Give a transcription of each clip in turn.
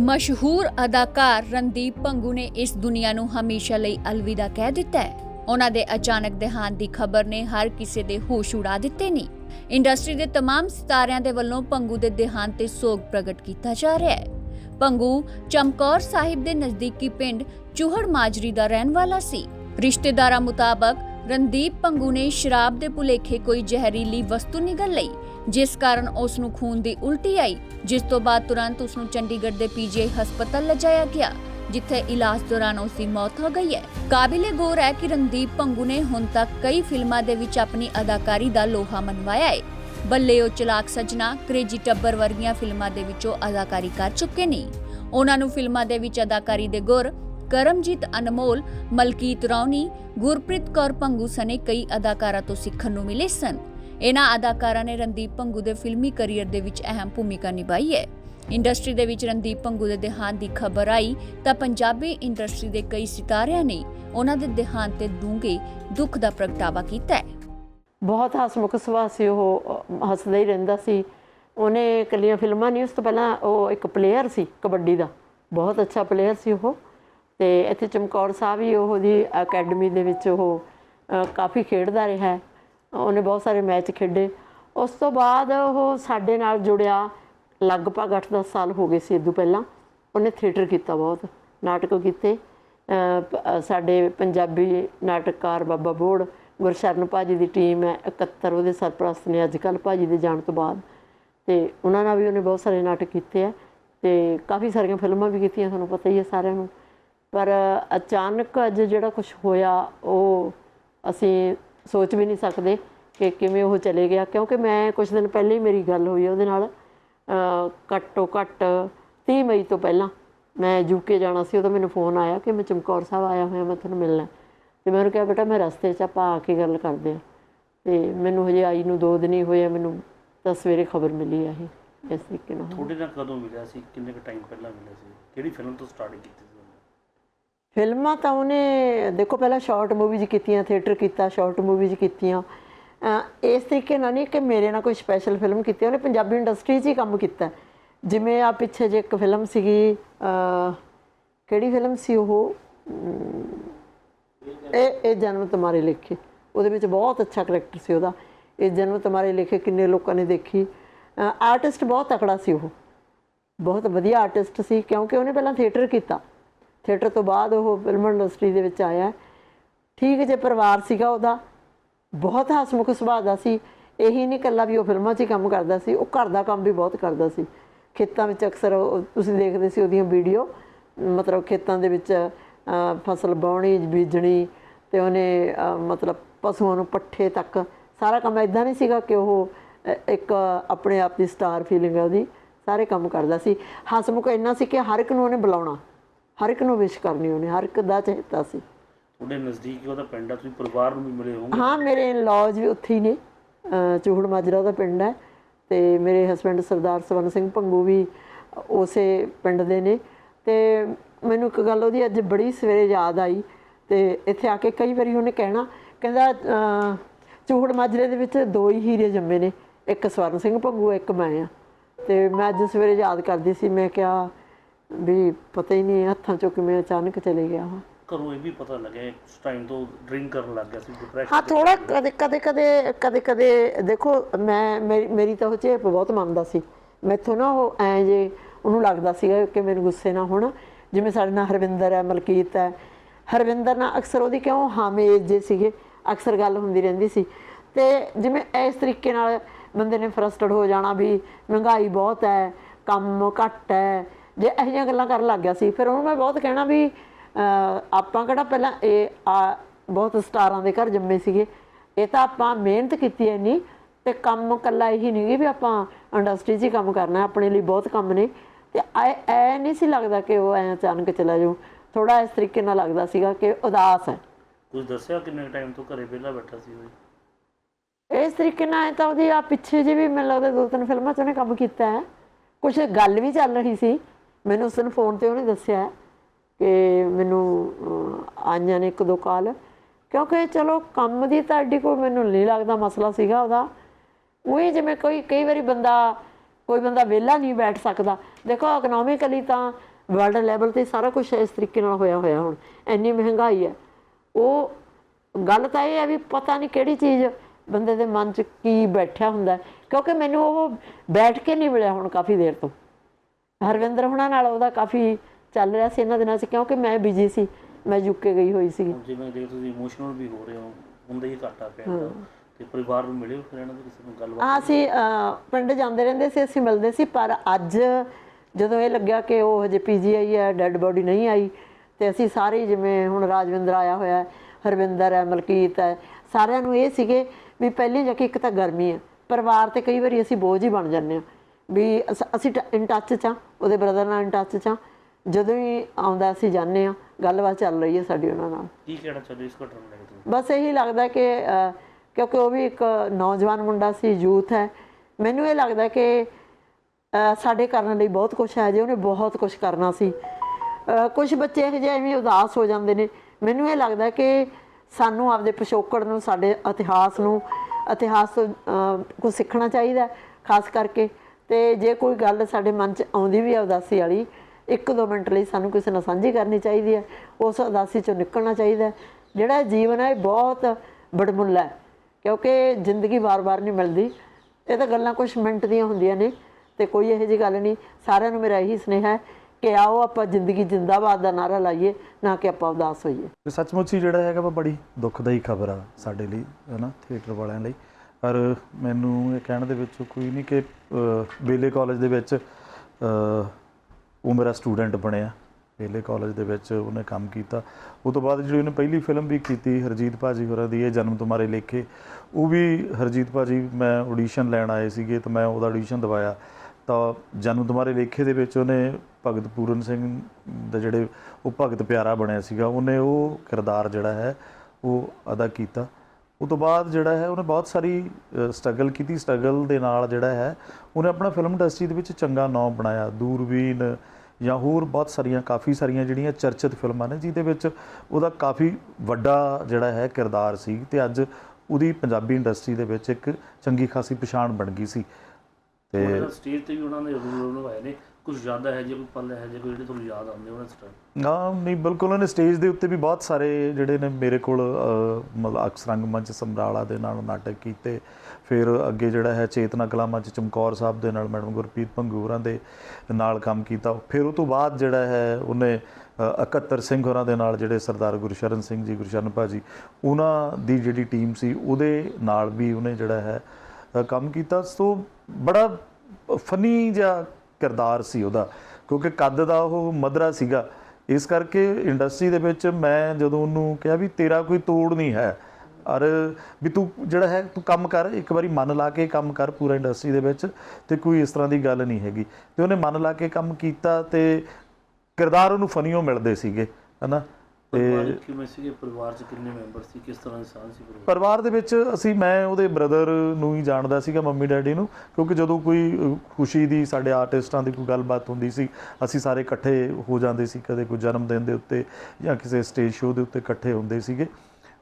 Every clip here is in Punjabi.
ਮਸ਼ਹੂਰ ਅਦਾਕਾਰ ਰਣਦੀਪ ਭੰਗੂ ਨੇ ਇਸ ਦੁਨੀਆ ਨੂੰ ਹਮੇਸ਼ਾ ਲਈ ਅਲਵਿਦਾ ਕਹਿ ਦਿੱਤਾ ਹੈ ਉਹਨਾਂ ਦੇ ਅਚਾਨਕ ਦੇਹਾਂਤ ਦੀ ਖਬਰ ਨੇ ਹਰ ਕਿਸੇ ਦੇ ਹੋਸ਼ ਉਡਾ ਦਿੱਤੇ ਨੇ ਇੰਡਸਟਰੀ ਦੇ तमाम ਸਿਤਾਰਿਆਂ ਦੇ ਵੱਲੋਂ ਭੰਗੂ ਦੇ ਦੇਹਾਂਤ ਤੇ ਸੋਗ ਪ੍ਰਗਟ ਕੀਤਾ ਜਾ ਰਿਹਾ ਹੈ ਭੰਗੂ ਚਮਕੌਰ ਸਾਹਿਬ ਦੇ ਨਜ਼ਦੀਕੀ ਪਿੰਡ ਚੂਹੜ ਮਾਜਰੀ ਦਾ ਰਹਿਣ ਵਾਲਾ ਸੀ ਰਿਸ਼ਤੇਦਾਰਾਂ ਮੁਤਾਬਕ ਰਣਦੀਪ ਭੰਗੂ ਨੇ ਸ਼ਰਾਬ ਦੇ ਭੁਲੇਖੇ ਕੋਈ ਜ਼ਹਿਰੀਲੀ ਵਸਤੂ ਨਿਗਲ ਲਈ ਜਿਸ ਕਾਰਨ ਉਸ ਨੂੰ ਖੂਨ ਦੀ ਉਲਟੀ ਆਈ, ਜਿਸ ਤੋਂ ਬਾਅਦ ਤੁਰੰਤ ਉਸ ਨੂੰ ਚੰਡੀਗੜ੍ਹ ਦੇ ਪੀਜੀਆਈ ਹਸਪਤਾਲ ਲਿਜਾਇਆ ਗਿਆ, ਜਿੱਥੇ ਇਲਾਜ ਦੌਰਾਨ ਉਸ ਦੀ ਮੌਤ ਹੋ ਗਈ ਹੈ। ਕਾਬਿਲੇ ਗੌਰ ਹੈ ਕਿ ਰਣਦੀਪ ਭੰਗੂ ਨੇ ਹੁਣ ਤੱਕ ਕਈ ਫਿਲਮਾਂ ਦੇ ਵਿੱਚ ਆਪਣੀ ਅਦਾਕਾਰੀ ਦਾ ਲੋਹਾ ਮਨਵਾਇਆ ਹੈ। ਬੱਲੇ ਉਹ ਚਲਾਕ ਸਜਣਾ, ਕ੍ਰੇਜੀ ਟੱਬਰ ਵਰਗੀਆਂ ਫਿਲਮਾਂ ਦੇ ਵਿੱਚੋਂ ਅਦਾਕਾਰੀ ਕਰ ਚੁੱਕੇ ਨੇ। ਉਹਨਾਂ ਨੂੰ ਫਿਲਮਾਂ ਦੇ ਵਿੱਚ ਅਦਾਕਾਰੀ ਦੇ ਗੁਰ ਕਰਮਜੀਤ ਅਨਮੋਲ, ਮਲਕੀਤ ਰੌਣੀ, ਗੁਰਪ੍ਰੀਤ ਕੌਰ ਭੰਗੂ ਸਨੇ ਕਈ ਅਦਾਕਾਰਾਂ ਤੋਂ ਸਿੱਖਣ ਨੂੰ ਮਿਲੇ ਸਨ। ਇਹਨਾਂ ਅਦਾਕਾਰਾਂ ਨੇ ਰਣਦੀਪ ਭੰਗੂ ਦੇ ਫਿਲਮੀ ਕੈਰੀਅਰ ਦੇ ਵਿੱਚ ਅਹਿਮ ਭੂਮਿਕਾ ਨਿਭਾਈ ਹੈ। ਇੰਡਸਟਰੀ ਦੇ ਵਿੱਚ ਰਣਦੀਪ ਭੰਗੂ ਦੇ ਦੇਹਾਂਤ ਦੀ ਖਬਰ ਆਈ ਤਾਂ ਪੰਜਾਬੀ ਇੰਡਸਟਰੀ ਦੇ ਕਈ ਸਿਤਾਰਿਆਂ ਨੇ ਉਹਨਾਂ ਦੇ ਦੇਹਾਂਤ ਤੇ ਡੂੰਘੇ ਦੁੱਖ ਦਾ ਪ੍ਰਗਟਾਵਾ ਕੀਤਾ ਹੈ। ਬਹੁਤ ਹਸਮੁਖ ਸੁਭਾਅ ਸੀ, ਉਹ ਹੱਸਦਾ ਹੀ ਰਹਿੰਦਾ ਸੀ। ਉਹਨੇ ਇਕੱਲੀਆਂ ਫਿਲਮਾਂ ਨਹੀਂ, ਉਸ ਤੋਂ ਪਹਿਲਾਂ ਉਹ ਇੱਕ ਪਲੇਅਰ ਸੀ, ਕਬੱਡੀ ਦਾ। ਬਹੁਤ ਅੱਛਾ ਪਲੇਅਰ ਸੀ ਉਹ। ਤੇ ਇੱਥੇ ਚਮਕੌਰ ਸਾਹਿਬ ਹੀ ਉਹਦੀ ਅਕੈਡਮੀ ਦੇ ਵਿੱਚ ਉਹ ਕਾਫੀ ਖੇਡਦਾ ਰਿਹਾ ਉਹਨੇ ਬਹੁਤ ਸਾਰੇ ਮੈਚ ਖੇਡੇ। ਉਸ ਤੋਂ ਬਾਅਦ ਉਹ ਸਾਡੇ ਨਾਲ ਜੁੜਿਆ। ਲਗਭਗ 8-10 ਸਾਲ ਹੋ ਗਏ ਸੀ ਇਦੋਂ ਪਹਿਲਾਂ। ਉਹਨੇ ਥੀਏਟਰ ਕੀਤਾ ਬਹੁਤ, ਨਾਟਕ ਕੀਤੇ। ਸਾਡੇ ਪੰਜਾਬੀ ਨਾਟਕਕਾਰ ਬਾਬਾ ਬੋੜ, ਗੁਰਸ਼ਰਨ ਭਾਜੀ ਦੀ ਟੀਮ ਹੈ 71 ਉਹਦੇ ਸਰਪ੍ਰਸਤ ਨੇ ਅੱਜ ਕੱਲ੍ਹ ਭਾਜੀ ਦੇ ਜਾਣ ਤੋਂ ਬਾਅਦ। ਤੇ ਉਹਨਾਂ ਨਾਲ ਵੀ ਉਹਨੇ ਬਹੁਤ ਸਾਰੇ ਨਾਟਕ ਕੀਤੇ ਆ। ਤੇ ਕਾਫੀ ਸਾਰੀਆਂ ਫਿਲਮਾਂ ਵੀ ਕੀਤੀਆਂ, ਤੁਹਾਨੂੰ ਪਤਾ ਹੀ ਹੈ ਸਾਰਿਆਂ ਨੂੰ। ਪਰ ਅਚਾਨਕ ਅੱਜ ਜਿਹੜਾ ਕੁਝ ਹੋਇਆ, ਉਹ ਅਸੀਂ ਸੋਚ ਵੀ ਨਹੀਂ ਸਕਦੇ ਕਿ ਕਿਵੇਂ ਉਹ ਚਲੇ ਗਿਆ, ਕਿਉਂਕਿ ਮੈਂ ਕੁਝ ਦਿਨ ਪਹਿਲਾਂ ਹੀ ਮੇਰੀ ਗੱਲ ਹੋਈ ਉਹਦੇ ਨਾਲ। ਘੱਟੋ ਘੱਟ 30 ਮਈ ਤੋਂ ਪਹਿਲਾਂ ਮੈਂ ਯੂਕੇ ਜਾਣਾ ਸੀ, ਉਦੋਂ ਮੈਨੂੰ ਫੋਨ ਆਇਆ ਕਿ ਮੈਂ ਚਮਕੌਰ ਸਾਹਿਬ ਆਇਆ ਹੋਇਆ, ਮੈਂ ਤੁਹਾਨੂੰ ਮਿਲਣਾ। ਹੈ। ਤੇ ਮੈਂ ਉਹਨੂੰ ਕਿਹਾ, ਬੇਟਾ, ਮੈਂ ਰਸਤੇ 'ਚ ਆਪਾਂ ਆ ਕੇ ਗੱਲ ਕਰਦੇ ਆ ਤੇ ਮੈਨੂੰ ਹਜੇ ਆਈ ਨੂੰ ਦੋ ਦਿਨ ਹੀ ਹੋਏ ਆ, ਮੈਨੂੰ ਤਾਂ ਸਵੇਰੇ ਖਬਰ ਮਿਲੀ ਆ ਇਹ, ਇਸ ਤਰੀਕੇ ਨਾਲ। ਤੁਹਾਡੇ ਨਾਲ ਕਦੋਂ ਮਿਲਿਆ ਸੀ? ਕਿੰਨੇ ਕੁ ਟਾਈਮ ਪਹਿਲਾਂ ਮਿਲਿਆ ਸੀ? ਕਿਹੜੀ ਫਿਲਮ ਤੋਂ ਸਟਾਰਟ ਕੀਤੀ ਫਿਲਮਾਂ ਤਾਂ ਉਹਨੇ, ਦੇਖੋ ਪਹਿਲਾਂ ਸ਼ਾਰਟ ਮੂਵੀਜ਼ ਕੀਤੀਆਂ ਥੀਏਟਰ ਕੀਤਾ ਸ਼ਾਰਟ ਮੂਵੀਜ਼ ਕੀਤੀਆਂ। ਇਸ ਤਰੀਕੇ ਨਾਲ ਨਹੀਂ ਕਿ ਮੇਰੇ ਨਾਲ ਕੋਈ ਸਪੈਸ਼ਲ ਫਿਲਮ ਕੀਤੀ, ਉਹਨੇ ਪੰਜਾਬੀ ਇੰਡਸਟਰੀ 'ਚ ਹੀ ਕੰਮ ਕੀਤਾ। ਜਿਵੇਂ ਆ ਪਿੱਛੇ ਜੇ ਇੱਕ ਫਿਲਮ ਸੀਗੀ ਕਿਹੜੀ ਫਿਲਮ ਸੀ ਉਹ? ਇਹ ਇਹ ਜਨਮ ਤੁਹਾਰੇ ਲਿਖੇ। ਉਹਦੇ ਵਿੱਚ ਬਹੁਤ ਅੱਛਾ ਕਰੈਕਟਰ ਸੀ ਉਹਦਾ। ਇਹ ਜਨਮ ਤੁਹਾਰੇ ਲਿਖੇ ਕਿੰਨੇ ਲੋਕਾਂ ਨੇ ਦੇਖੀ। ਆਰਟਿਸਟ ਬਹੁਤ ਤਕੜਾ ਸੀ ਉਹ। ਬਹੁਤ ਵਧੀਆ ਆਰਟਿਸਟ ਸੀ, ਕਿਉਂਕਿ ਉਹਨੇ ਪਹਿਲਾਂ ਥੀਏਟਰ ਕੀਤਾ। ਥੀਏਟਰ ਤੋਂ ਬਾਅਦ ਉਹ ਫਿਲਮ ਇੰਡਸਟਰੀ ਦੇ ਵਿੱਚ ਆਇਆ। ਠੀਕ ਜੇ ਪਰਿਵਾਰ ਸੀਗਾ ਉਹਦਾ, ਬਹੁਤ ਹਸਮੁਖ ਸੁਭਾਅ ਦਾ ਸੀ। ਇਹੀ ਨਹੀਂ ਇਕੱਲਾ ਵੀ ਉਹ ਫਿਲਮਾਂ 'ਚ ਹੀ ਕੰਮ ਕਰਦਾ ਸੀ, ਉਹ ਘਰ ਦਾ ਕੰਮ ਵੀ ਬਹੁਤ ਕਰਦਾ ਸੀ। ਖੇਤਾਂ ਵਿੱਚ ਅਕਸਰ ਤੁਸੀਂ ਦੇਖਦੇ ਸੀ ਉਹਦੀਆਂ ਵੀਡੀਓ, ਮਤਲਬ ਖੇਤਾਂ ਦੇ ਵਿੱਚ ਫਸਲ ਵਾਹੁਣੀ ਬੀਜਣੀ ਤੇ ਉਹਨੇ ਮਤਲਬ ਪਸ਼ੂਆਂ ਨੂੰ ਪੱਠੇ ਤੱਕ, ਸਾਰਾ ਕੰਮ ਇਦਾਂ ਨਹੀਂ ਸੀਗਾ ਕਿ ਉਹ ਇੱਕ ਆਪਣੇ ਆਪ ਦੀ ਸਟਾਰ ਫੀਲਿੰਗ ਹੈ ਉਹਦੀ, ਸਾਰੇ ਕੰਮ ਕਰਦਾ ਸੀ। ਹਸਮੁਖ ਇੰਨਾ ਸੀ ਕਿ ਹਰ ਇੱਕ ਨੂੰ ਉਹਨੇ ਬੁਲਾਉਣਾ। ਹਰ ਇੱਕ ਨੂੰ ਵਿਸ਼ ਕਰਨੀ ਉਹਨੇ ਹਰ ਇੱਕ ਦਾ ਚਹੇਤਾ ਸੀ। ਤੁਹਾਡੇ ਨਜ਼ਦੀਕ ਉਹਦਾ ਪਿੰਡ ਆ ਤੁਸੀਂ ਪਰਿਵਾਰ ਨੂੰ ਵੀ ਮਿਲੇ ਹੋਵੋਗੇ? ਹਾਂ ਮੇਰੇ ਇਨ-ਲॉज ਵੀ ਉੱਥੇ ਹੀ ਨੇ ਚੂਹੜ ਮਾਜਰਾ ਦਾ ਪਿੰਡ ਹੈ ਤੇ ਮੇਰੇ ਹਸਬੰਡ ਸਰਦਾਰ ਸਵਰਨ ਸਿੰਘ ਭੰਗੂ ਵੀ ਉਸੇ ਪਿੰਡ ਦੇ ਨੇ। ਤੇ ਮੈਨੂੰ ਇੱਕ ਗੱਲ ਉਹਦੀ ਅੱਜ ਬੜੀ ਸਵੇਰੇ ਯਾਦ ਆਈ ਤੇ ਇੱਥੇ ਆ ਕੇ ਕਈ ਵਾਰੀ ਉਹਨੇ ਕਹਿਣਾ ਕਹਿੰਦਾ ਚੂਹੜ ਮਾਜਰੇ ਦੇ ਵਿੱਚ ਦੋ ਹੀ ਹੀਰੇ ਜੰਮੇ ਨੇ ਇੱਕ ਸਵਰਨ ਸਿੰਘ ਭੰਗੂ ਇੱਕ ਮੈਂ ਆ। ਤੇ ਮੈਂ ਅੱਜ ਸਵੇਰੇ ਯਾਦ ਕਰਦੀ ਸੀ ਮੈਂ ਕਿਹਾ ਵੀ ਪਤਾ ਹੀ ਨਹੀਂ ਹੱਥਾਂ ਚੋਂ ਕਿਵੇਂ ਅਚਾਨਕ ਚਲੇ ਗਿਆ ਉਹ। ਘਰੋਂ ਇਹ ਵੀ ਪਤਾ ਲੱਗਿਆ ਉਸ ਟਾਈਮ ਤੋਂ ਡਰਿੰਕ ਕਰਨ ਲੱਗ ਗਿਆ ਸੀ ਹਾਂ ਡਿਪਰੈਸ਼ਨ ਥੋੜਾ ਕਦੇ ਕਦੇ ਕਦੇ ਕਦੇ ਕਦੇ ਦੇਖੋ ਮੈਂ ਮੇਰੀ ਮੇਰੀ ਤਾਂ ਉਹ ਝੇਪ ਬਹੁਤ ਮੰਨਦਾ ਸੀ। ਮੈਥੋਂ ਨਾ ਉਹ ਐ ਜੇ ਉਹਨੂੰ ਲੱਗਦਾ ਸੀਗਾ ਕਿ ਮੈਨੂੰ ਗੁੱਸੇ ਨਾ ਹੋਣਾ। ਜਿਵੇਂ ਸਾਡੇ ਨਾਲ ਹਰਵਿੰਦਰ ਹੈ ਮਲਕੀਤ ਹੈ। ਹਰਵਿੰਦਰ ਨਾਲ ਅਕਸਰ ਉਹਦੀ ਕਿਉਂ ਹਾਮੇਜ ਜੇ ਸੀਗੇ ਅਕਸਰ ਗੱਲ ਹੁੰਦੀ ਰਹਿੰਦੀ ਸੀ। ਤੇ ਜਿਵੇਂ ਇਸ ਤਰੀਕੇ ਨਾਲ ਬੰਦੇ ਨੇ ਫਰਸਟਡ ਹੋ ਜਾਣਾ ਵੀ ਮਹਿੰਗਾਈ ਬਹੁਤ ਹੈ ਕੰਮ ਘੱਟ ਹੈ ਜੇ ਇਹੋ ਜਿਹੀਆਂ ਗੱਲਾਂ ਕਰਨ ਲੱਗ ਗਿਆ ਸੀ ਫਿਰ ਉਹਨੂੰ ਮੈਂ ਬਹੁਤ ਕਹਿਣਾ ਵੀ ਆਪਾਂ ਕਿਹੜਾ ਪਹਿਲਾਂ ਇਹ ਆ ਬਹੁਤ ਸਟਾਰਾਂ ਦੇ ਘਰ ਜੰਮੇ ਸੀਗੇ। ਇਹ ਤਾਂ ਆਪਾਂ ਮਿਹਨਤ ਕੀਤੀ ਐ ਨਹੀਂ ਤੇ ਕੰਮ ਕੱਲਾ ਇਹੀ ਨਹੀਂ ਵੀ ਆਪਾਂ ਇੰਡਸਟਰੀ 'ਚ ਹੀ ਕੰਮ ਕਰਨਾ ਆਪਣੇ ਲਈ ਬਹੁਤ ਕੰਮ ਨੇ। ਤੇ ਐ ਐ ਨਹੀਂ ਸੀ ਲੱਗਦਾ ਕਿ ਉਹ ਐ ਅਚਾਨਕ ਚਲਾ ਜਾਊ। ਥੋੜਾ ਇਸ ਤਰੀਕੇ ਨਾਲ ਲੱਗਦਾ ਸੀਗਾ ਕਿ ਉਦਾਸ ਹੈ। ਕੁਝ ਦੱਸਿਆ ਕਿੰਨੇ ਟਾਈਮ ਤੋਂ ਘਰੇ ਵਿਹਲਾ ਬੈਠਾ ਸੀ ਉਹ ਇਸ ਤਰੀਕੇ ਨਾਲ ਤਾਂ ਉਹਦੀ ਆ ਪਿੱਛੇ ਜੇ ਵੀ ਮੈਨੂੰ ਲੱਗਦਾ ਦੋ ਤਿੰਨ ਫਿਲਮਾਂ 'ਚ ਉਹਨੇ ਕੰਮ ਕੀਤਾ ਹੈ। ਕੁਝ ਗੱਲ ਵੀ ਚੱਲ ਰਹੀ ਸੀ। ਮੈਨੂੰ ਉਸ ਦਿਨ ਫੋਨ ਤੇ ਉਹਨੇ ਦੱਸਿਆ ਕਿ ਮੈਨੂੰ ਆਈਆਂ ਨੇ ਇੱਕ ਦੋ ਕਾਲ। ਕਿਉਂਕਿ ਚਲੋ ਕੰਮ ਦੀ ਤਾਂ ਐਡੀ ਕੋਈ ਮੈਨੂੰ ਨਹੀਂ ਲੱਗਦਾ ਮਸਲਾ ਸੀਗਾ ਉਹਦਾ। ਉਹੀ ਜਿਵੇਂ ਕੋਈ, ਕਈ ਵਾਰੀ ਬੰਦਾ, ਕੋਈ ਬੰਦਾ ਵਿਹਲਾ ਨਹੀਂ ਬੈਠ ਸਕਦਾ। ਦੇਖੋ ਇਕਨੋਮਿਕਲੀ ਤਾਂ ਵਰਲਡ ਲੈਵਲ ਤੇ ਸਾਰਾ ਕੁਝ ਇਸ ਤਰੀਕੇ ਨਾਲ ਹੋਇਆ ਹੋਇਆ ਹੁਣ। ਇੰਨੀ ਮਹਿੰਗਾਈ ਹੈ। ਉਹ ਗੱਲ ਤਾਂ ਇਹ ਹੈ ਵੀ ਪਤਾ ਨਹੀਂ ਕਿਹੜੀ ਚੀਜ਼ ਬੰਦੇ ਦੇ ਮਨ 'ਚ ਕੀ ਬੈਠਿਆ ਹੁੰਦਾ। ਕਿਉਂਕਿ ਮੈਨੂੰ ਉਹ ਬੈਠ ਕੇ ਨਹੀਂ ਮਿਲਿਆ ਹੁਣ ਕਾਫੀ ਦੇਰ ਤੋਂ। ਹਰਵਿੰਦਰ ਹੁਣਾਂ ਨਾਲ ਉਹਦਾ ਕਾਫੀ ਚੱਲ ਰਿਹਾ ਸੀ ਇਹਨਾਂ ਦਿਨਾਂ 'ਚ ਕਿਉਂਕਿ ਮੈਂ ਬਿਜ਼ੀ ਸੀ ਮੈਂ ਯੂਕੇ ਗਈ ਹੋਈ ਸੀ। ਜਿਵੇਂ ਦੇਖ ਤੁਸੀਂ ਇਮੋਸ਼ਨਲ ਵੀ ਹੋ ਰਹੇ ਹੋ ਹੁੰਦਾ ਹੀ ਘਾਟਾ ਪਿਆ ਦਾ। ਤੇ ਪਰਿਵਾਰ ਨੂੰ ਮਿਲੇ ਫਿਰ ਇਹਨਾਂ ਦੇ ਕਿਸੇ ਨੂੰ ਗੱਲਬਾਤ ਹਾਂ ਅਸੀਂ ਪਿੰਡ ਜਾਂਦੇ ਰਹਿੰਦੇ ਸੀ ਅਸੀਂ ਮਿਲਦੇ ਸੀ ਪਰ ਅੱਜ ਜਦੋਂ ਇਹ ਲੱਗਿਆ ਕਿ ਉਹ ਹਜੇ ਪੀਜੀਆਈ ਹੈ ਡੈੱਡ ਬੋਡੀ ਨਹੀਂ ਆਈ ਤੇ ਅਸੀਂ ਸਾਰੇ ਜਿਵੇਂ ਹੁਣ ਰਾਜਵਿੰਦਰ ਆਇਆ ਹੋਇਆ ਹਰਵਿੰਦਰ ਹੈ ਮਲਕੀਤ ਹੈ ਸਾਰਿਆਂ ਨੂੰ ਇਹ ਸੀਗੇ ਵੀ ਪਹਿਲੀ ਜਾ ਕੇ ਇੱਕ ਤਾਂ ਗਰਮੀ ਹੈ। ਪਰਿਵਾਰ ਤੇ ਕਈ ਵਾਰੀ ਅਸੀਂ ਬੋਝ ਹੀ ਬਣ ਜਾਂਦੇ ਹਾਂ। ਵੀ ਅਸ- ਅਸੀਂ ਇਨ ਟੱਚ ਚ ਹਾਂ ਉਹਦੇ ਬ੍ਰਦਰ ਨਾਲ ਇਨ ਟੱਚ ਚ ਹਾਂ ਜਦੋਂ ਹੀ ਆਉਂਦਾ ਅਸੀਂ ਜਾਂਦੇ ਹਾਂ ਗੱਲਬਾਤ ਚੱਲ ਰਹੀ ਹੈ ਸਾਡੀ ਉਹਨਾਂ ਨਾਲ। ਕੀ ਕਹਿਣਾ ਚਾਹੁੰਦੇ ਹੋ ਇਸ ਘਟਨਾ ਨੂੰ ਲੈ ਕੇ ਤੁਸੀਂ? ਬਸ ਇਹੀ ਲੱਗਦਾ ਕਿ ਕਿਉਂਕਿ ਉਹ ਵੀ ਇੱਕ ਨੌਜਵਾਨ ਮੁੰਡਾ ਸੀ ਯੂਥ ਹੈ। ਮੈਨੂੰ ਇਹ ਲੱਗਦਾ ਕਿ ਸਾਡੇ ਕਰਨ ਲਈ ਬਹੁਤ ਕੁਝ ਹੈ ਜੇ ਉਹਨੇ ਬਹੁਤ ਕੁਝ ਕਰਨਾ ਸੀ। ਕੁਝ ਬੱਚੇ ਇਹੋ ਜਿਹੇ ਐਵੇਂ ਉਦਾਸ ਹੋ ਜਾਂਦੇ ਨੇ। ਮੈਨੂੰ ਇਹ ਲੱਗਦਾ ਕਿ ਸਾਨੂੰ ਆਪਦੇ ਪਿਛੋਕੜ ਨੂੰ ਸਾਡੇ ਇਤਿਹਾਸ ਨੂੰ ਇਤਿਹਾਸ ਤੋਂ ਕੁਝ ਸਿੱਖਣਾ ਚਾਹੀਦਾ ਹੈ, ਖਾਸ ਕਰਕੇ ਤੇ ਜੇ ਕੋਈ ਗੱਲ ਸਾਡੇ ਮਨ 'ਚ ਆਉਂਦੀ ਵੀ ਹੈ ਉਦਾਸੀ ਵਾਲੀ, ਇੱਕ ਦੋ ਮਿੰਟ ਲਈ ਸਾਨੂੰ ਕਿਸੇ ਨਾਲ ਸਾਂਝੀ ਕਰਨੀ ਚਾਹੀਦੀ ਹੈ, ਉਸ ਉਦਾਸੀ ਚੋਂ ਨਿਕਲਣਾ ਚਾਹੀਦਾ ਜਿਹੜਾ ਜੀਵਨ ਹੈ ਇਹ ਬਹੁਤ ਬੜਮੁੱਲਾ ਹੈ, ਕਿਉਂਕਿ ਜ਼ਿੰਦਗੀ ਵਾਰ-ਵਾਰ ਨਹੀਂ ਮਿਲਦੀ। ਇਹ ਤਾਂ ਗੱਲਾਂ ਕੁਝ ਮਿੰਟ ਦੀਆਂ ਹੁੰਦੀਆਂ ਨੇ ਤੇ ਕੋਈ ਇਹੋ ਜਿਹੀ ਗੱਲ ਨਹੀਂ। ਸਾਰਿਆਂ ਨੂੰ ਮੇਰਾ ਇਹੀ ਸੁਨੇਹਾ ਹੈ ਕਿ ਆਓ ਆਪਾਂ ਜ਼ਿੰਦਗੀ ਜਿੰਦਾਬਾਦ ਦਾ ਨਾਰਾ ਲਾਈਏ, ਨਾ ਕਿ ਆਪਾਂ ਉਦਾਸ ਹੋਈਏ। ਸੱਚਮੁੱਚ ਹੀ ਜਿਹੜਾ ਹੈਗਾ ਵਾ ਬੜੀ ਦੁੱਖਦਾਈ ਖਬਰ ਆ ਸਾਡੇ ਲਈ, ਹਨਾ ਥੀਏਟਰ ਵਾਲਿਆਂ ਲਈ। ਪਰ ਮੈਨੂੰ ਇਹ ਕਹਿਣ ਦੇ ਵਿੱਚ ਕੋਈ ਨਹੀਂ ਕਿ ਅਹ, ਬੇਲੇ ਕਾਲਜ ਦੇ ਵਿੱਚ ਉਹ ਮੇਰਾ ਸਟੂਡੈਂਟ ਬਣਿਆ। ਬੇਲੇ ਕਾਲਜ ਦੇ ਵਿੱਚ ਉਹਨੇ ਕੰਮ ਕੀਤਾ। ਉਹ ਤੋਂ ਬਾਅਦ ਜਿਹੜੀ ਉਹਨੇ ਪਹਿਲੀ ਫਿਲਮ ਵੀ ਕੀਤੀ ਹਰਜੀਤ ਭਾਜੀ ਹੋਰਾਂ ਦੀ ਇਹ ਜਨਮ ਤੁਮਾਰੇ ਲੇਖੇ ਉਹ ਵੀ ਹਰਜੀਤ ਭਾਜੀ ਮੈਂ ਆਡੀਸ਼ਨ ਲੈਣ ਆਏ ਸੀਗੇ ਤਾਂ ਮੈਂ ਉਹਦਾ ਆਡੀਸ਼ਨ ਦਵਾਇਆ। ਤਾਂ ਜਨਮ ਤੁਮਾਰੇ ਲੇਖੇ ਦੇ ਵਿੱਚ ਉਹਨੇ ਭਗਤ ਪੂਰਨ ਸਿੰਘ ਦਾ ਜਿਹੜੇ ਉਹ ਭਗਤ ਪਿਆਰਾ ਬਣਿਆ ਸੀਗਾ ਉਹਨੇ ਉਹ ਕਿਰਦਾਰ ਜਿਹੜਾ ਹੈ ਉਹ ਅਦਾ ਕੀਤਾ। ਉਹ ਤੋਂ ਬਾਅਦ ਜਿਹੜਾ ਹੈ, ਉਹਨੇ ਬਹੁਤ ਸਾਰੀ ਸਟਰਗਲ ਕੀਤੀ। ਸਟਰਗਲ ਦੇ ਨਾਲ ਜਿਹੜਾ ਹੈ, ਉਹਨੇ ਆਪਣਾ ਫਿਲਮ ਇੰਡਸਟਰੀ ਦੇ ਵਿੱਚ ਚੰਗਾ ਨਾਮ ਬਣਾਇਆ। ਦੂਰਬੀਨ ਜਾਂ ਹੋਰ ਬਹੁਤ ਸਾਰੀਆਂ, ਕਾਫੀ ਸਾਰੀਆਂ ਜਿਹੜੀਆਂ ਚਰਚਿਤ ਫਿਲਮਾਂ ਨੇ, ਜਿਹਦੇ ਵਿੱਚ ਉਹਦਾ ਕਾਫੀ ਵੱਡਾ ਜਿਹੜਾ ਹੈ ਕਿਰਦਾਰ ਸੀ ਤੇ ਅੱਜ ਉਹਦੀ ਪੰਜਾਬੀ ਇੰਡਸਟਰੀ ਦੇ ਵਿੱਚ ਇੱਕ ਚੰਗੀ ਖਾਸੀ ਪਛਾਣ ਬਣ ਗਈ ਸੀ। ਤੇ ਸਟੇਜ ਤੇ ਵੀ ਉਹਨਾਂ ਨੇ ਰੋਲ ਨਿਭਾਏ ਨੇ ਕੁਝ ਜ਼ਿਆਦਾ ਹੈ ਜੇ ਕੋਈ ਪਲ ਹੈ ਜੇ ਕੋਈ ਜਿਹੜੇ ਤੁਹਾਨੂੰ ਯਾਦ ਆਉਂਦੇ ਉਹਨਾਂ ਸਟਾਰ ਨਾ ਨਹੀਂ ਬਿਲਕੁਲ ਉਹਨੇ ਸਟੇਜ ਦੇ ਉੱਤੇ ਵੀ ਬਹੁਤ ਸਾਰੇ ਜਿਹੜੇ ਨੇ ਮੇਰੇ ਕੋਲ ਮਤਲਬ ਅਕਸਰੰਗ ਮੰਚ ਸਮਰਾਲਾ ਦੇ ਨਾਲ ਨਾਟਕ ਕੀਤੇ। ਫਿਰ ਅੱਗੇ ਜਿਹੜਾ ਹੈ ਚੇਤਨਾ ਕਲਾ ਮੰਚ ਚਮਕੌਰ ਸਾਹਿਬ ਦੇ ਨਾਲ ਮੈਡਮ ਗੁਰਪ੍ਰੀਤ ਭੰਗੂ ਹੋਰਾਂ ਦੇ ਨਾਲ ਕੰਮ ਕੀਤਾ। ਫਿਰ ਉਹ ਤੋਂ ਬਾਅਦ ਜਿਹੜਾ ਹੈ ਉਹਨੇ ਅ, 71 ਸਿੰਘ ਹੋਰਾਂ ਦੇ ਨਾਲ ਜਿਹੜੇ ਸਰਦਾਰ ਗੁਰਸ਼ਰਨ ਸਿੰਘ ਜੀ ਗੁਰਸ਼ਰਨ ਭਾਜੀ ਉਹਨਾਂ ਦੀ ਜਿਹੜੀ ਟੀਮ ਸੀ ਉਹਦੇ ਨਾਲ ਵੀ ਉਹਨੇ ਜਿਹੜਾ ਹੈ ਕੰਮ ਕੀਤਾ। ਸੋ ਬੜਾ ਫਨੀ ਜਿਹਾ ਕਿਰਦਾਰ ਸੀ ਉਹਦਾ, ਕਿਉਂਕਿ ਕੱਦ ਦਾ ਉਹ ਮਧਰਾ ਸੀਗਾ। ਇਸ ਕਰਕੇ ਇੰਡਸਟਰੀ ਦੇ ਵਿੱਚ ਮੈਂ ਜਦੋਂ ਉਹਨੂੰ ਕਿਹਾ ਵੀ ਤੇਰਾ ਕੋਈ ਤੋੜ ਨਹੀਂ ਹੈ, ਔਰ ਵੀ ਤੂੰ ਜਿਹੜਾ ਹੈ, ਤੂੰ ਕੰਮ ਕਰ, ਇੱਕ ਵਾਰੀ ਮਨ ਲਾ ਕੇ ਕੰਮ ਕਰ ਪੂਰਾ ਇੰਡਸਟਰੀ ਦੇ ਵਿੱਚ ਤੇ ਕੋਈ ਇਸ ਤਰ੍ਹਾਂ ਦੀ ਗੱਲ ਨਹੀਂ ਹੈਗੀ। ਤੇ ਉਹਨੇ ਮਨ ਲਾ ਕੇ ਕੰਮ ਕੀਤਾ ਤੇ ਕਿਰਦਾਰ ਉਹਨੂੰ ਫਨੀਓ ਮਿਲਦੇ ਸੀਗੇ, ਹਨਾ? ਤੇ ਪਰਿਵਾਰ ਕਿਵੇਂ ਸੀਗੇ? ਪਰਿਵਾਰ ਚ ਕਿੰਨੇ ਮੈਂਬਰ ਸੀ? ਕਿਸ ਤਰ੍ਹਾਂ ਇਨਸਾਨ ਸੀ ਪਰਿਵਾਰ ਪਰਿਵਾਰ ਦੇ ਵਿੱਚ ਅਸੀਂ ਮੈਂ ਉਹਦੇ ਬ੍ਰਦਰ ਨੂੰ ਹੀ ਜਾਣਦਾ ਸੀਗਾ ਮੰਮੀ ਡੈਡੀ ਨੂੰ ਕਿਉਂਕਿ ਜਦੋਂ ਕੋਈ ਖੁਸ਼ੀ ਦੀ ਸਾਡੇ ਆਰਟਿਸਟਾਂ ਦੀ ਕੋਈ ਗੱਲਬਾਤ ਹੁੰਦੀ ਸੀ ਅਸੀਂ ਸਾਰੇ ਇਕੱਠੇ ਹੋ ਜਾਂਦੇ ਸੀ ਕਦੇ ਕੋਈ ਜਨਮ ਦਿਨ ਦੇ ਉੱਤੇ ਜਾਂ ਕਿਸੇ ਸਟੇਜ ਸ਼ੋਅ ਦੇ ਉੱਤੇ ਇਕੱਠੇ ਹੁੰਦੇ ਸੀਗੇ।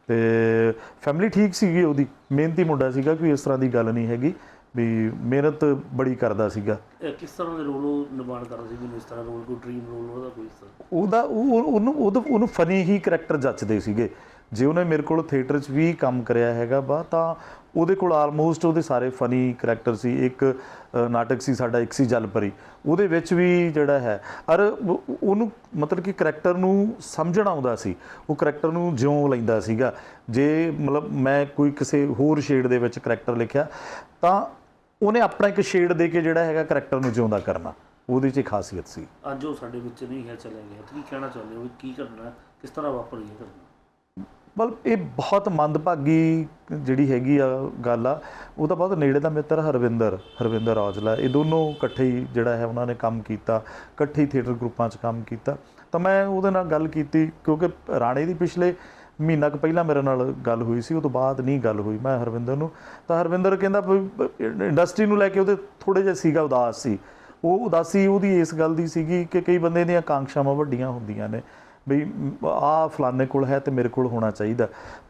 ਤੇ ਫੈਮਿਲੀ ਠੀਕ ਸੀਗੀ ਉਹਦੀ ਮਿਹਨਤੀ ਮੁੰਡਾ ਸੀਗਾ ਕੋਈ ਇਸ ਤਰ੍ਹਾਂ ਦੀ ਗੱਲ ਨਹੀਂ ਹੈਗੀ। ਵੀ ਮਿਹਨਤ ਬੜੀ ਕਰਦਾ ਸੀਗਾ। ਕਿਸ ਤਰ੍ਹਾਂ ਦੇ ਰੋਲ ਉਹ ਕਰਦਾ ਸੀ ਮੈਨੂੰ ਇਸ ਤਰ੍ਹਾਂ ਰੋਲ ਕੋਈ ਡ੍ਰੀਮ ਰੋਲ ਉਹਦਾ ਕੋਈ ਇਸ ਤਰ੍ਹਾਂ? ਉਹਦਾ ਉਹ ਉਹ- ਉਹਨੂੰ ਉਹਨੂੰ ਫਨੀ ਹੀ ਕਰੈਕਟਰ ਜੱਚਦੇ ਸੀਗੇ। ਜੇ ਉਹਨੇ ਮੇਰੇ ਕੋਲ ਥੀਏਟਰ 'ਚ ਵੀ ਕੰਮ ਕਰਿਆ ਹੈਗਾ ਬਾ ਤਾਂ ਉਹਦੇ ਕੋਲ ਆਲਮੋਸਟ ਉਹਦੇ ਸਾਰੇ ਫਨੀ ਕਰੈਕਟਰ ਸੀ। ਇੱਕ ਨਾਟਕ ਸੀ ਸਾਡਾ ਇੱਕ ਸੀ ਜਲਪਰੀ। ਉਹਦੇ ਵਿੱਚ ਵੀ ਜਿਹੜਾ ਹੈ ਅਰ ਉਹ- ਉਹਨੂੰ ਮਤਲਬ ਕਿ ਕਰੈਕਟਰ ਨੂੰ ਸਮਝਣਾ ਆਉਂਦਾ ਸੀ। ਉਹ ਕਰੈਕਟਰ ਨੂੰ ਜਿਉਂ ਲੈਂਦਾ ਸੀਗਾ। ਜੇ ਮਤਲਬ ਮੈਂ ਕੋਈ ਕਿਸੇ ਹੋਰ ਸ਼ੇਡ ਦੇ ਵਿੱਚ ਕਰੈਕਟਰ ਲਿਖਿਆ ਤਾਂ ਉਹਨੇ ਆਪਣਾ ਇੱਕ ਸ਼ੇਡ ਦੇ ਕੇ ਜਿਹੜਾ ਹੈਗਾ ਕਰੈਕਟਰ ਨੂੰ ਜਿਉਂਦਾ ਕਰਨਾ ਉਹਦੇ 'ਚ ਖਾਸੀਅਤ ਸੀ। ਅੱਜ ਉਹ ਸਾਡੇ ਵਿੱਚ ਨਹੀਂ ਹੈ ਚਲੇ ਗਏ ਕੀ ਕਹਿਣਾ ਚਾਹੁੰਦੇ ਹੋ ਵੀ ਕੀ ਕਰਨਾ ਕਿਸ ਤਰ੍ਹਾਂ ਵਾਪਰ ਗਈ ਘਟਨਾ? ਮਤਲਬ ਇਹ ਬਹੁਤ ਮੰਦਭਾਗੀ ਜਿਹੜੀ ਹੈਗੀ ਆ ਗੱਲ ਆ ਉਹ ਤਾਂ ਬਹੁਤ ਨੇੜੇ ਦਾ ਮਿੱਤਰ ਹਰਵਿੰਦਰ ਹਰਵਿੰਦਰ ਔਜਲਾ ਇਹ ਦੋਨੋਂ ਇਕੱਠੇ ਹੀ ਜਿਹੜਾ ਹੈ ਉਹਨਾਂ ਨੇ ਕੰਮ ਕੀਤਾ ਇਕੱਠੇ ਥੀਏਟਰ ਗਰੁੱਪਾਂ 'ਚ ਕੰਮ ਕੀਤਾ। ਤਾਂ ਮੈਂ ਉਹਦੇ ਨਾਲ ਗੱਲ ਕੀਤੀ ਕਿਉਂਕਿ ਰਾਣੇ ਦੀ ਪਿਛਲੇ ਮਹੀਨਾ ਕੁ ਪਹਿਲਾਂ ਮੇਰੇ ਨਾਲ ਗੱਲ ਹੋਈ ਸੀ ਉਹ ਤੋਂ ਬਾਅਦ ਨਹੀਂ ਗੱਲ ਹੋਈ ਮੈਂ ਹਰਵਿੰਦਰ ਨੂੰ। ਤਾਂ ਹਰਵਿੰਦਰ ਕਹਿੰਦਾ ਇੰਡਸਟਰੀ ਨੂੰ ਲੈ ਕੇ ਉਹਦੇ ਥੋੜੇ ਜਿਹਾ ਸੀਗਾ ਉਦਾਸ ਸੀ। ਉਹ ਉਦਾਸੀ ਉਹਦੀ ਇਸ ਗੱਲ ਦੀ ਸੀਗੀ ਕਿ ਕਈ ਬੰਦੇ ਦੀਆਂ ਆਕਾਂਖਸ਼ਾਵਾਂ ਵੱਡੀਆਂ ਹੁੰਦੀਆਂ ਨੇ ਬਈ ਆ ਫਲਾਣੇ ਕੋਲ ਹੈ ਤੇ ਮੇਰੇ ਕੋਲ ਹੋਣਾ ਚਾਹੀਦਾ।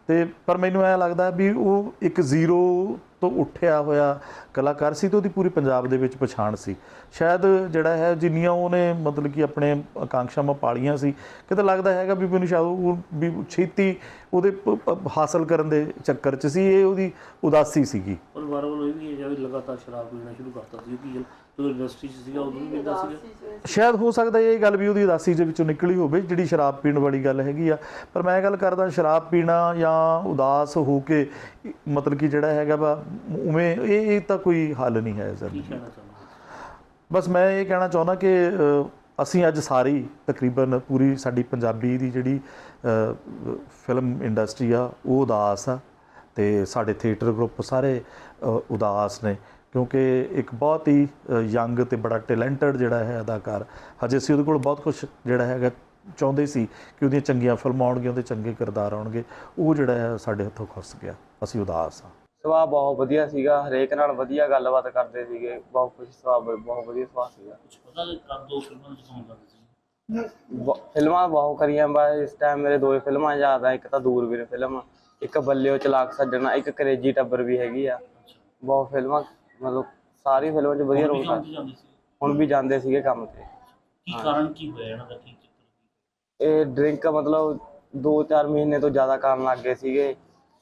ਤੇ ਪਰ ਮੈਨੂੰ ਐ ਲੱਗਦਾ ਵੀ ਉਹ ਇੱਕ ਜ਼ੀਰੋ ਤੋਂ ਉੱਠਿਆ ਹੋਇਆ ਕਲਾਕਾਰ ਸੀ ਤੇ ਉਹਦੀ ਪੂਰੀ ਪੰਜਾਬ ਦੇ ਵਿੱਚ ਪਛਾਣ ਸੀ। ਸ਼ਾਇਦ ਜਿਹੜਾ ਹੈ ਜਿੰਨੀਆਂ ਉਹਨੇ ਮਤਲਬ ਕਿ ਆਪਣੇ ਆਕਾਂਖਸ਼ਾਵਾਂ ਪਾਲੀਆਂ ਸੀ ਕਿਤੇ ਲੱਗਦਾ ਹੈਗਾ ਵੀ ਮੈਨੂੰ ਸ਼ਾਇਦ ਉਹ ਵੀ ਛੇਤੀ ਉਹਦੇ ਹਾਸਲ ਕਰਨ ਦੇ ਚੱਕਰ 'ਚ ਸੀ ਇਹ ਉਹਦੀ ਉਦਾਸੀ ਸੀਗੀ। ਪਰਿਵਾਰ ਵੱਲੋਂ ਇਹ ਵੀ ਹੈ ਜਿਵੇਂ ਲਗਾਤਾਰ ਸ਼ਰਾਬ ਪੀਣਾ ਸ਼ੁਰੂ ਕਰਤਾ ਸੀ ਕਿ ਜਦੋਂ ਇੰਡਸਟਰੀ 'ਚ ਸੀਗਾ ਉਦੋਂ ਵੀ ਪੀਂਦਾ ਸੀਗਾ। ਸ਼ਾਇਦ ਹੋ ਸਕਦਾ ਇਹ ਗੱਲ ਵੀ ਉਹਦੀ ਉਦਾਸੀ ਦੇ ਵਿੱਚੋਂ ਨਿਕਲੀ ਹੋਵੇ ਜਿਹੜੀ ਸ਼ਰਾਬ ਪੀਣ ਵਾਲੀ ਗੱਲ ਹੈਗੀ ਆ। ਪਰ ਮੈਂ ਗੱਲ ਕਰਦਾ ਸ਼ਰਾਬ ਪੀਣਾ ਜਾਂ ਉਦਾਸ ਹੋ ਕੇ ਮਤਲਬ ਕਿ ਜਿਹੜਾ ਹੈਗਾ ਵਾ ਉਵੇਂ ਇਹ ਇਹ ਤਾਂ ਕੋਈ ਹੱਲ ਨਹੀਂ ਹੈ ਕੀ ਜ਼ਿੰਦਗੀ ਕਹਿਣਾ ਚਾਹੁੰਦਾ ਬਸ ਮੈਂ ਇਹ ਕਹਿਣਾ ਚਾਹੁੰਦਾ ਕਿ ਅਸੀਂ ਅੱਜ ਸਾਰੀ ਤਕਰੀਬਨ ਪੂਰੀ ਸਾਡੀ ਪੰਜਾਬੀ ਦੀ ਜਿਹੜੀ ਫਿਲਮ ਇੰਡਸਟਰੀ ਆ, ਉਹ ਉਦਾਸ ਆ ਤੇ ਸਾਡੇ ਥੀਏਟਰ ਗਰੁੱਪ ਸਾਰੇ ਉਦਾਸ ਨੇ ਕਿਉਂਕਿ ਇੱਕ ਬਹੁਤ ਹੀ ਯੰਗ ਤੇ ਬੜਾ ਟੈਲੈਂਟਡ ਜਿਹੜਾ ਹੈ ਅਦਾਕਾਰ, ਹਜੇ ਅਸੀਂ ਉਹਦੇ ਕੋਲ ਬਹੁਤ ਕੁਝ ਜਿਹੜਾ ਹੈਗਾ ਚਾਹੁੰਦੇ ਸੀ ਕਿ ਉਹਦੀਆਂ ਚੰਗੀਆਂ ਫਿਲਮਾਂ ਆਉਣਗੀਆਂ, ਉਹਦੇ ਚੰਗੇ ਕਿਰਦਾਰ ਆਉਣਗੇ, ਉਹ ਜਿਹੜਾ ਹੈ ਸਾਡੇ ਹੱਥੋਂ ਖੁੱਸ ਗਿਆ, ਅਸੀਂ ਉਦਾਸ ਹਾਂ ਸੁਭਾਅ ਬਹੁਤ ਵਧੀਆ ਸੀਗਾ ਹਰੇਕ ਨਾਲ ਵਧੀਆ ਗੱਲਬਾਤ ਕਰਦੇ ਸੀਗੇ ਬਹੁਤ ਖੁਸ਼ ਸੁਭਾਅ ਬਹੁਤ ਵਧੀਆ ਸੁਭਾਅ ਸੀਗਾ। ਕੁਝ ਪਤਾ ਕਿ ਕਦ ਦੋ ਫਿਲਮਾਂ ਵਿੱਚ ਕੰਮ ਕਰਦੇ ਸੀ? ਬ- ਫਿਲਮਾਂ ਬਹੁਤ ਕਰੀਆਂ ਬਾ ਇਸ ਟਾਈਮ ਮੇਰੇ ਦੋ ਹੀ ਫਿਲਮਾਂ ਯਾਦ ਆ ਇੱਕ ਤਾਂ ਦੂਰਬੀਨ ਫਿਲਮ ਇੱਕ ਬੱਲਿਓ ਚਲਾਕ ਸੱਜਣਾ ਇੱਕ ਕਰੇਜੀ ਟੱਬਰ ਵੀ ਹੈਗੀ ਆ। ਬਹੁਤ ਫਿਲਮਾਂ ਮਤਲਬ ਸਾਰੀ ਫਿਲਮਾਂ 'ਚ ਵਧੀਆ ਰੋਲ ਕਰ ਜਾਂਦੇ ਸੀ? ਹੁਣ ਵੀ ਜਾਂਦੇ ਸੀਗੇ ਕੰਮ ਤੇ। ਕੀ ਕਾਰਨ ਕੀ ਹੋਇਆ ਇਹਨਾਂ ਦਾ? ਕੀ ਚੱਕਰ? ਇਹ ਡਰਿੰਕ ਮਤਲਬ 2-4 ਮਹੀਨੇ ਤੋਂ ਜ਼ਿਆਦਾ ਕਰਨ ਲੱਗ ਗਏ ਸੀਗੇ।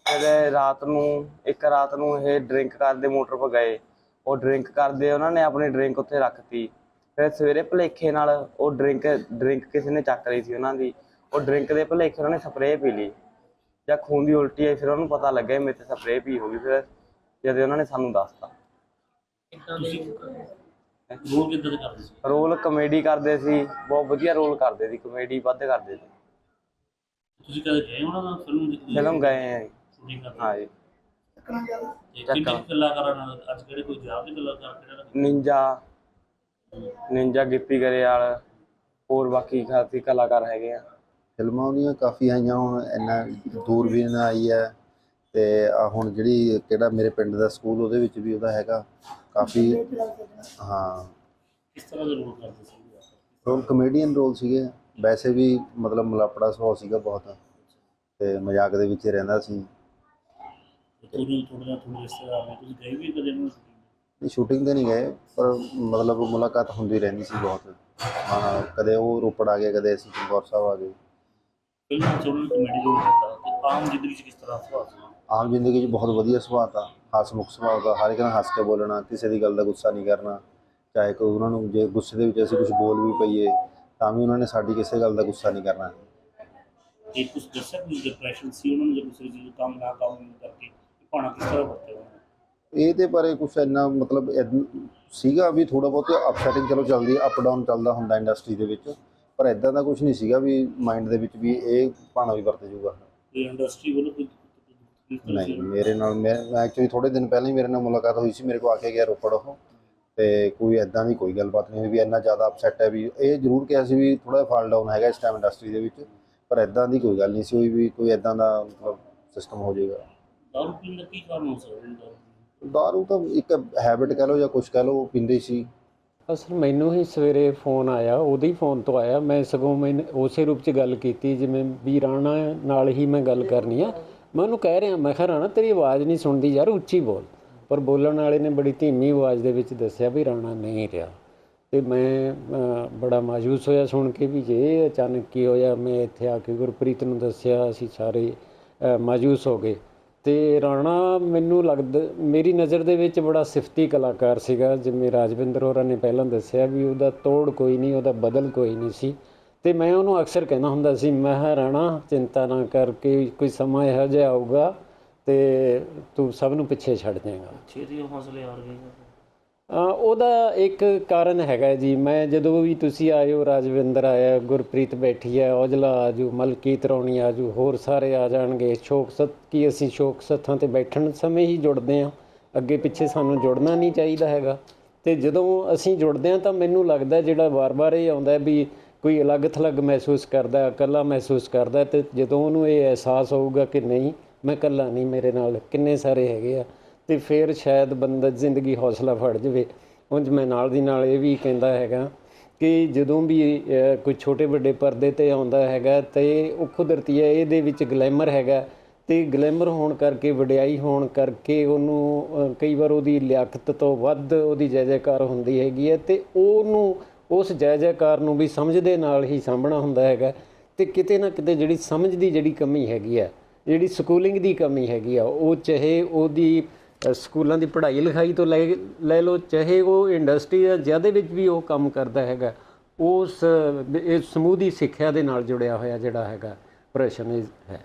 ਫਿਰ ਰਾਤ ਨੂੰ ਇੱਕ ਰਾਤ ਨੂੰ ਇਹ ਡਰਿੰਕ ਕਰਦੇ ਮੋਟਰ 'ਤੇ ਗਏ। ਉਹ ਡਰਿੰਕ ਕਰਦੇ ਉਹਨਾਂ ਨੇ ਆਪਣੀ ਡਰਿੰਕ ਉੱਥੇ ਰੱਖਤੀ। ਫਿਰ ਸਵੇਰੇ ਭਲੇਖੇ ਨਾਲ ਉਹ ਡਰਿੰਕ ਡਰਿੰਕ ਕਿਸੇ ਨੇ ਚੱਕ ਲਈ ਸੀ ਉਹਨਾਂ ਦੀ। ਉਹ ਡਰਿੰਕ ਦੇ ਭਲੇਖੇ ਉਹਨਾਂ ਨੇ ਸਪਰੇਅ ਪੀ ਲਈ। ਜਾਂ ਖੂਨ ਦੀ ਉਲਟੀ ਆਈ ਫਿਰ ਉਹਨੂੰ ਪਤਾ ਲੱਗਿਆ ਮੇਰੇ ਤੇ ਸਪਰੇਅ ਪੀ ਹੋ ਗਈ। ਫਿਰ ਜਦ ਉਹਨਾਂ ਨੇ ਸਾਨੂੰ ਦੱਸਤਾ। ਰੋਲ ਕਿੱਦਾਂ ਦੇ ਕਰਦੇ ਸੀ? ਰੋਲ ਕਮੇਡੀ ਕਰਦੇ ਸੀ। ਬਹੁਤ ਵਧੀਆ ਰੋਲ ਕਰਦੇ ਸੀ। ਕਮੇਡੀ ਵੱਧ ਕਰਦੇ ਸੀ। ਤੁਸੀਂ ਕਦੇ ਗਏ ਉਹਨਾਂ ਨਾਲ ਫਿਲਮ ਫਿਲਮ ਗਏ ਆ ਸ਼ੂਟਿੰਗ ਕਰਨ ਹਾਂ ਜੀ। ਤੇ ਕਿੰਨੇ ਕੁ ਕਲਾਕਾਰਾਂ ਨਾਲ ਅੱਜ ਕਿਹੜੇ ਕੋਈ ਯਾਦ ਦੇ ਕਲਾਕਾਰ ਕਿਹੜਾ ਰੱਖਦੇ? ਨਿੰਜਾ। ਨਿੰਜਾ ਗਿੱਪੀ ਗਰੇਵਾਲ ਹੋਰ ਬਾਕੀ ਖਾਸੀ ਕਲਾਕਾਰ ਹੈਗੇ ਆ। ਫਿਲਮਾਂ ਉਹਦੀਆਂ ਕਾਫੀ ਆਈਆਂ ਹੁਣ ਇੰਨਾ ਦੂਰਬੀਨ ਆਈ ਹੈ। ਤੇ ਆਹ ਹੁਣ ਜਿਹੜੀ ਕਿਹੜਾ ਮੇਰੇ ਪਿੰਡ ਦਾ ਸਕੂਲ ਉਹਦੇ ਵਿੱਚ ਵੀ ਉਹਦਾ ਹੈਗਾ। ਕਾਫੀ ਹਾਂ। ਕਿਸ ਤਰ੍ਹਾਂ ਦੇ ਰੋਲ ਕਰਦੇ ਸੀ ਰੋਲ ਕਮੇਡੀਅਨ ਰੋਲ ਸੀਗੇ। ਵੈਸੇ ਵੀ ਮਤਲਬ ਮਲਾਪੜਾ ਸੁਭਾਅ ਸੀਗਾ ਬਹੁਤ। ਤੇ ਮਜ਼ਾਕ ਦੇ ਵਿੱਚ ਰਹਿੰਦਾ ਸੀ। ਤੁਹਾਨੂੰ ਥੋੜਾ ਥੋੜਾ ਰਿਸ਼ਤੇਦਾਰ ਨੇ ਤੁਸੀਂ ਗਏ ਵੀ ਕਦੇ ਉਹਨਾਂ ਨੂੰ ਸ਼ੂਟਿੰਗ ਤੇ ਨਹੀਂ ਗਏ ਪਰ ਮਤਲਬ ਮੁਲਾਕਾਤ ਹੁੰਦੀ ਰਹਿੰਦੀ ਸੀ ਬਹੁਤ। ਹਾਂ ਕਦੇ ਉਹ ਰੋਪੜ ਆ ਗਏ ਕਦੇ ਅਸੀਂ ਚਮਕੌਰ ਸਾਹਿਬ ਆ ਗਏ। ਫਿਲਮ ਚ ਉਹਨਾਂ ਨੇ ਕਮੇਡੀ ਰੋਲ ਕੀਤਾ। ਤੇ ਆਮ ਜ਼ਿੰਦਗੀ ਚ ਕਿਸ ਤਰ੍ਹਾਂ ਸੁਭਾਅ ਸੀ ਆਮ ਜ਼ਿੰਦਗੀ 'ਚ ਬਹੁਤ ਵਧੀਆ ਸੁਭਾਅ ਤਾ। ਹਸਮੁਖ ਸੁਭਾਅ ਦਾ ਹਰ ਇੱਕ ਨਾਲ ਹੱਸ ਕੇ ਬੋਲਣਾ ਕਿਸੇ ਦੀ ਗੱਲ ਦਾ ਗੁੱਸਾ ਨਹੀਂ ਕਰਨਾ। ਚਾਹੇ ਕੋਈ ਉਹਨਾਂ ਨੂੰ ਜੇ ਗੁੱਸੇ ਦੇ ਵਿੱਚ ਅਸੀਂ ਕੁਝ ਬੋਲ ਵੀ ਪਈਏ ਤਾਂ ਵੀ ਉਹਨਾਂ ਨੇ ਸਾਡੀ ਕਿਸੇ ਗੱਲ ਦਾ ਗੁੱਸਾ ਨਹੀਂ ਕਰਨਾ। ਇਹ ਕੁਝ ਦੱਸਿਆ ਕਿ ਡਿਪਰੈਸ਼ਨ ਸੀ ਉਹਨਾਂ ਨੂੰ ਜਦੋਂ ਕਿਸੇ ਚੀਜ਼ ਕੰਮ ਨਾ ਕੰਮ ਕਰਕੇ? ਇਹ ਪਾਣਾ ਕਿਸ ਤਰ੍ਹਾਂ ਵਰਤਿਆ ਉਹਨਾਂ ਨੇ ਇਹਦੇ ਬਾਰੇ ਕੁਝ ਇੰਨਾ ਮਤਲਬ ਇਦ- ਸੀਗਾ ਵੀ ਥੋੜਾ ਬਹੁਤ ਅਪਸੈਟਿੰਗ ਚਲੋ ਚੱਲਦੀ ਅਪ ਡਾਊਨ ਚੱਲਦਾ ਹੁੰਦਾ ਇੰਡਸਟਰੀ ਦੇ ਵਿੱਚ ਪਰ ਇਦਾਂ ਦਾ ਕੁਝ ਨਹੀਂ ਸੀਗਾ ਵੀ ਮਾਈਂਡ ਦੇ ਵਿੱਚ ਵੀ ਇਹ ਭਾਣਾ ਵੀ ਵਰਤ ਜੂਗਾ। ਇਹ ਇੰਡਸਟਰੀ ਵੱਲੋਂ ਕੋਈ ਤਕਲੀਫ ਤਾਂ ਨਹੀਂ ਸੀ? ਮੇਰੇ ਨਾਲ ਮੈਂ ਐਕਚੁਅਲੀ ਥੋੜੇ ਦਿਨ ਪਹਿਲਾਂ ਹੀ ਮੇਰੇ ਨਾਲ ਮੁਲਾਕਾਤ ਹੋਈ ਸੀ ਮੇਰੇ ਕੋਲ ਆ ਕੇ ਗਿਆ ਰੋਪੜ ਉਹ ਤੇ ਕੋਈ ਐਦਾਂ ਦੀ ਕੋਈ ਗੱਲਬਾਤ ਨਹੀਂ ਹੋਈ ਵੀ ਇੰਨਾ ਜ਼ਿਆਦਾ ਅਪਸੈਟ ਹੈ ਵੀ ਇਹ ਜ਼ਰੂਰ ਕਿਹਾ ਸੀ ਵੀ ਥੋੜਾ ਫਾਲ ਡਾਊਨ ਹੈਗਾ ਇਸ ਟਾਈਮ ਇੰਡਸਟਰੀ ਦੇ ਵਿੱਚ ਪਰ ਐਦਾਂ ਦੀ ਕੋਈ ਗੱਲ ਨਹੀਂ ਸੀ ਹੋਈ ਵੀ ਕੋਈ ਐਦਾਂ ਦਾ ਮਤਲਬ ਸਿਸਟਮ ਹੋ ਜਾਏਗਾ। ਦਾਰੂ ਪੀਣ ਦਾ ਕੀ ਕਾਰਨ ਹੋ ਸਕਦਾ ਹੈ ਦਾਰੂ ਦਾਰੂ ਤਾਂ ਇੱਕ ਹੈਬਿਟ ਕਹਿ ਲਓ ਜਾਂ ਕੁਝ ਕਹਿ ਲਓ ਉਹ ਪੀਂਦੇ ਸੀ ਅਸਲ ਮੈਨੂੰ ਹੀ ਸਵੇਰੇ ਫੋਨ ਆਇਆ ਉਹਦੇ ਹੀ ਫੋਨ ਤੋਂ ਆਇਆ ਮੈਂ ਸਗੋਂ ਮੈਂ ਉਸੇ ਰੂਪ 'ਚ ਗੱਲ ਕੀਤੀ ਜਿਵੇਂ ਵੀ ਰਾਣਾ ਨਾਲ ਹੀ ਮੈਂ ਗੱਲ ਕਰਨੀ ਆ ਮੈਂ ਉਹਨੂੰ ਕਹਿ ਰਿਹਾ ਮੈਂ ਕਿਹਾ ਰਾਣਾ ਤੇਰੀ ਆਵਾਜ਼ ਨਹੀਂ ਸੁਣਦੀ ਯਾਰ ਉੱਚੀ ਬੋਲ ਪਰ ਬੋਲਣ ਵਾਲੇ ਨੇ ਬੜੀ ਧੀਮੀ ਆਵਾਜ਼ ਦੇ ਵਿੱਚ ਦੱਸਿਆ ਵੀ ਰਾਣਾ ਨਹੀਂ ਰਿਹਾ ਤੇ ਮੈਂ ਅ, ਬੜਾ ਮਾਯੂਸ ਹੋਇਆ ਸੁਣ ਕੇ ਵੀ ਜੇ ਇਹ ਅਚਾਨਕ ਕੀ ਹੋਇਆ ਮੈਂ ਇੱਥੇ ਆ ਕੇ ਗੁਰਪ੍ਰੀਤ ਨੂੰ ਦੱਸਿਆ ਅਸੀਂ ਸਾਰੇ ਅ, ਮਾਯੂਸ ਹੋ ਗਏ ਅਤੇ ਰਾਣਾ, ਮੈਨੂੰ ਲੱਗਦਾ, ਮੇਰੀ ਨਜ਼ਰ ਦੇ ਵਿੱਚ ਬੜਾ ਸਿਫਤੀ ਕਲਾਕਾਰ ਸੀਗਾ, ਜਿਵੇਂ ਰਾਜਵਿੰਦਰ ਹੋਰਾਂ ਨੇ ਪਹਿਲਾਂ ਦੱਸਿਆ ਵੀ ਉਹਦਾ ਤੋੜ ਕੋਈ ਨਹੀਂ, ਉਹਦਾ ਬਦਲ ਕੋਈ ਨਹੀਂ ਸੀ। ਅਤੇ ਮੈਂ ਉਹਨੂੰ ਅਕਸਰ ਕਹਿੰਦਾ ਹੁੰਦਾ ਸੀ, ਮੈਂ ਕਿਹਾ, ਰਾਣਾ, ਚਿੰਤਾ ਨਾ ਕਰਕੇ ਕੋਈ ਸਮਾਂ ਇਹੋ ਜਿਹਾ ਆਊਗਾ ਅਤੇ ਤੂੰ ਸਭ ਨੂੰ ਪਿੱਛੇ ਛੱਡ ਜਾਏਗਾ ਛੇਤੀ ਹੌਸਲੇ ਹਾਰ ਗਏ। ਉਹਦਾ ਇੱਕ ਕਾਰਨ ਹੈਗਾ ਜੀ। ਮੈਂ ਜਦੋਂ ਵੀ ਤੁਸੀਂ ਆਇਓ, ਰਾਜਵਿੰਦਰ ਆਇਆ, ਗੁਰਪ੍ਰੀਤ ਬੈਠੀ ਹੈ, ਔਜਲਾ ਆਜੂ, ਮਲਕੀਤ ਰੌਣੀ ਆਜੂ, ਹੋਰ ਸਾਰੇ ਆ ਜਾਣਗੇ। ਸ਼ੋਕ ਸਤ, ਕੀ ਅਸੀਂ ਸ਼ੋਕ ਸੱਥਾਂ ਤੇ ਬੈਠਣ ਸਮੇਂ ਹੀ ਜੁੜਦੇ ਹਾਂ। ਅੱਗੇ ਪਿੱਛੇ ਸਾਨੂੰ ਜੁੜਨਾ ਨਹੀਂ ਚਾਹੀਦਾ ਹੈਗਾ। ਤੇ ਜਦੋਂ ਅਸੀਂ ਜੁੜਦੇ ਹਾਂ ਤਾਂ ਮੈਨੂੰ ਲੱਗਦਾ ਜਿਹੜਾ ਵਾਰ-ਵਾਰ ਇਹ ਆਉਂਦਾ ਵੀ ਕੋਈ ਅਲੱਗ ਥਲੱਗ ਮਹਿਸੂਸ ਕਰਦਾ, ਇਕੱਲਾ ਮਹਿਸੂਸ ਕਰਦਾ ਤੇ ਜਦੋਂ ਉਹਨੂੰ ਇਹ ਅਹਿਸਾਸ ਹੋਊਗਾ ਕਿ ਨਹੀਂ, ਮੈਂ ਇਕੱਲਾ ਨਹੀਂ ਮੇਰੇ ਨਾਲ, ਕਿੰਨੇ ਸਾਰੇ ਹੈਗੇ ਆ। ਤੇ ਫਿਰ ਸ਼ਾਇਦ ਬੰਦਾ ਜ਼ਿੰਦਗੀ ਹੌਸਲਾ ਫੜ ਜਾਵੇ। ਉਂਝ ਮੈਂ ਨਾਲ ਦੀ ਨਾਲ ਇਹ ਵੀ ਕਹਿੰਦਾ ਹੈਗਾ ਕਿ ਜਦੋਂ ਵੀ ਕੋਈ ਛੋਟੇ ਵੱਡੇ ਪਰਦੇ ਤੇ ਆਉਂਦਾ ਹੈਗਾ ਤੇ ਉਹ ਕੁਦਰਤੀ ਹੈ, ਇਹਦੇ ਵਿੱਚ ਗਲੈਮਰ ਹੈਗਾ ਤੇ ਗਲੈਮਰ ਹੋਣ ਕਰਕੇ, ਵਡਿਆਈ ਹੋਣ ਕਰਕੇ ਉਹਨੂੰ ਕਈ ਵਾਰ ਉਹਦੀ ਲਿਆਕਤ ਤੋਂ ਵੱਧ ਉਹਦੀ ਜੈ ਜੈਕਾਰ ਹੁੰਦੀ ਹੈਗੀ ਹੈ ਤੇ ਉਹਨੂੰ, ਉਸ ਜੈ ਜੈਕਾਰ ਨੂੰ ਵੀ ਸਮਝ ਦੇ ਨਾਲ ਹੀ ਸਾਂਭਣਾ ਹੁੰਦਾ ਹੈਗਾ ਤੇ ਕਿਤੇ ਨਾ ਕਿਤੇ ਜਿਹੜੀ ਸਮਝ ਦੀ ਜਿਹੜੀ ਕਮੀ ਹੈਗੀ ਆ ਜਿਹੜੀ ਸਕੂਲਿੰਗ ਦੀ ਕਮੀ ਹੈਗੀ ਆ, ਉਹ ਚਾਹੇ ਉਹਦੀ ਸਕੂਲਾਂ ਦੀ ਪੜ੍ਹਾਈ ਲਿਖਾਈ ਤੋਂ ਲੈ ਲੈ ਲਓ, ਚਾਹੇ ਉਹ ਇੰਡਸਟਰੀ ਜਾਂ ਜਿਹਦੇ ਵਿੱਚ ਵੀ ਉਹ ਕੰਮ ਕਰਦਾ ਹੈਗਾ, ਉਸ ਸਮੂਹ ਦੀ ਸਿੱਖਿਆ ਦੇ ਨਾਲ ਜੁੜਿਆ ਹੋਇਆ ਜਿਹੜਾ ਹੈਗਾ, ਪ੍ਰਸ਼ਨ ਹੈ।